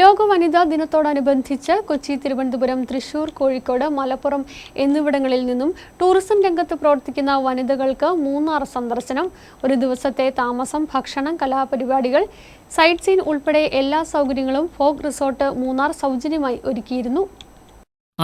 ലോക വനിതാ ദിനത്തോടനുബന്ധിച്ച് കൊച്ചി തിരുവനന്തപുരം തൃശൂർ കോഴിക്കോട് മലപ്പുറം എന്നിവിടങ്ങളിൽ നിന്നും ടൂറിസം രംഗത്ത് പ്രവർത്തിക്കുന്ന വനിതകൾക്ക് മൂന്നാർ സന്ദർശനം ഒരു ദിവസത്തെ താമസം ഭക്ഷണം കലാപരിപാടികൾ സൈറ്റ് സീൻ ഉൾപ്പെടെ എല്ലാ സൗകര്യങ്ങളും ഫോക് റിസോർട്ട് മൂന്നാർ സൗജന്യമായി ഒരുക്കിയിരുന്നു.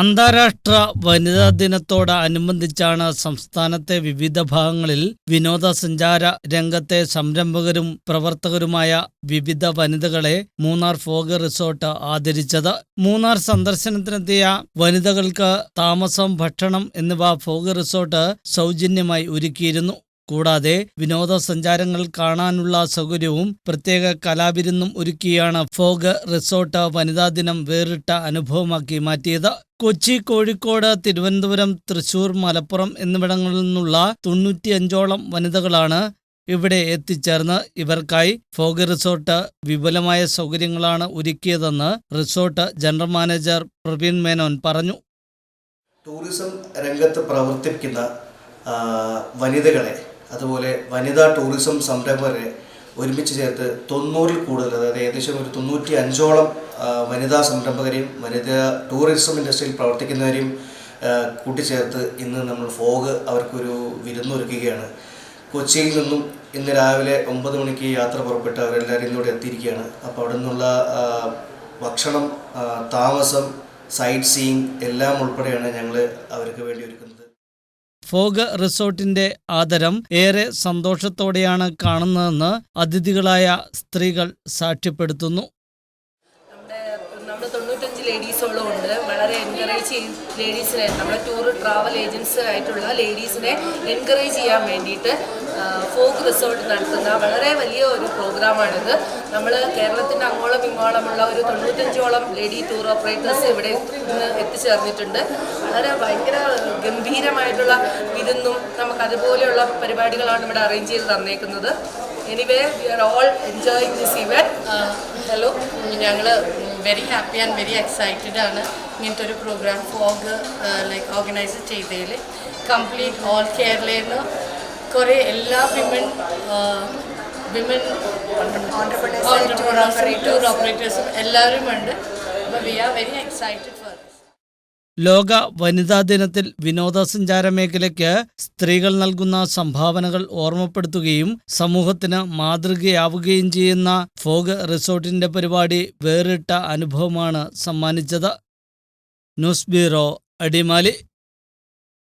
അന്താരാഷ്ട്ര വനിതാ ദിനത്തോടനുബന്ധിച്ചാണ് സംസ്ഥാനത്തെ വിവിധ ഭാഗങ്ങളിൽ വിനോദസഞ്ചാര രംഗത്തെ സംരംഭകരും പ്രവർത്തകരുമായ വിവിധ വനിതകളെ മൂന്നാർ ഫോഗ് റിസോർട്ട് ആദരിച്ചത്. മൂന്നാർ സന്ദർശനത്തിനെത്തിയ വനിതകൾക്ക് താമസം ഭക്ഷണം എന്നിവ ഫോഗ് റിസോർട്ട് സൗജന്യമായി ഒരുക്കിയിരുന്നു. കൂടാതെ വിനോദസഞ്ചാരങ്ങൾ കാണാനുള്ള സൗകര്യവും പ്രത്യേക കലാവിരുന്നും ഒരുക്കിയാണ് ഫോഗ് റിസോർട്ട് വനിതാ ദിനം വേറിട്ട അനുഭവമാക്കി മാറ്റിയത്. കൊച്ചി കോഴിക്കോട് തിരുവനന്തപുരം തൃശൂർ മലപ്പുറം എന്നിവിടങ്ങളിൽ നിന്നുള്ള തൊണ്ണൂറ്റിയഞ്ചോളം വനിതകളാണ് ഇവിടെ എത്തിച്ചേർന്ന് ഇവർക്കായി ഫോഗ് റിസോർട്ട് വിപുലമായ സൗകര്യങ്ങളാണ് ഒരുക്കിയതെന്ന് resort general manager Praveen Menon പറഞ്ഞു. ടൂറിസം രംഗത്ത് പ്രവർത്തിക്കുന്ന വനിതകളെ അതുപോലെ വനിതാ ടൂറിസം സംരംഭകരെ ഒരുമിച്ച് ചേർത്ത് തൊണ്ണൂറിൽ കൂടുതൽ അതായത് ഏകദേശം ഒരു തൊണ്ണൂറ്റി അഞ്ചോളം വനിതാ സംരംഭകരെയും വനിതാ ടൂറിസം ഇൻഡസ്ട്രിയിൽ പ്രവർത്തിക്കുന്നവരെയും കൂട്ടിച്ചേർത്ത് ഇന്ന് നമ്മൾ ഫോഗ് അവർക്കൊരു വിരുന്നൊരുക്കുകയാണ്. കൊച്ചിയിൽ നിന്നും ഇന്ന് രാവിലെ ഒമ്പത് മണിക്ക് യാത്ര പുറപ്പെട്ട് അവരെല്ലാവരും ഇന്നിവിടെ എത്തിയിരിക്കുകയാണ്. അപ്പോൾ അവിടെ നിന്നുള്ള ഭക്ഷണം താമസം സൈറ്റ് സീയിങ് എല്ലാം ഉൾപ്പെടെയാണ് ഞങ്ങൾ അവർക്ക് വേണ്ടി ഒരുക്കുന്നത്. ഫോഗ് റിസോർട്ടിന്റെ ആദരം ഏറെ സന്തോഷത്തോടെയാണ് കാണുന്നതെന്ന് അതിഥികളായ സ്ത്രീകൾ സാക്ഷ്യപ്പെടുത്തുന്നു. ലേഡീസോളം ഉണ്ട് വളരെ എൻകറേജ് ചെയ്യും ലേഡീസിനെ നമ്മുടെ ടൂർ ട്രാവൽ ഏജൻസി ആയിട്ടുള്ള ലേഡീസിനെ എൻകറേജ് ചെയ്യാൻ വേണ്ടിയിട്ട് ഫോക്ക് റിസോർട്ട് നടത്തുന്ന വളരെ വലിയ ഒരു പ്രോഗ്രാമാണിത് നമ്മൾ കേരളത്തിന്റെ അങ്ങോളം ഇങ്ങോളമുള്ള ഒരു തൊണ്ണൂറ്റഞ്ചോളം ലേഡി ടൂർ ഓപ്പറേറ്റേഴ്സ് ഇവിടെ ഇന്ന് എത്തിച്ചേർന്നിട്ടുണ്ട്. വളരെ ഭയങ്കര ഗംഭീരമായിട്ടുള്ള വിരുന്നും നമുക്ക് അതുപോലെയുള്ള പരിപാടികളാണ് ഇവിടെ അറേഞ്ച് ചെയ്ത് തന്നേക്കുന്നത്. Anyway we are all enjoying this event hello ഞങ്ങൾ very happy and very excited ആണ് ഇങ്ങനത്തെ ഒരു പ്രോഗ്രാം ഫോഗ് ലൈക്ക് ഓർഗനൈസ് ചെയ്തതിൽ. കംപ്ലീറ്റ് ഓൾ കേരളയിൽ നിന്ന് കുറേ എല്ലാ വിമൻ വിമൻ ടൂർ ഓപ്പറേറ്റേഴ്സും എല്ലാവരും ഉണ്ട് അപ്പോൾ വി ആർ വെരി എക്സൈറ്റഡ് ലോക വനിതാ ദിനത്തിൽ വിനോദസഞ്ചാര മേഖലയ്ക്ക് സ്ത്രീകൾ നൽകുന്ന സംഭാവനകൾ ഓർമ്മപ്പെടുത്തുകയും സമൂഹത്തിന് മാതൃകയാവുകയും ചെയ്യുന്ന ഫോഗ് റിസോർട്ടിന്റെ പരിപാടി വേറിട്ട അനുഭവമാണ് സമ്മാനിച്ചത്. News bureau Adimali.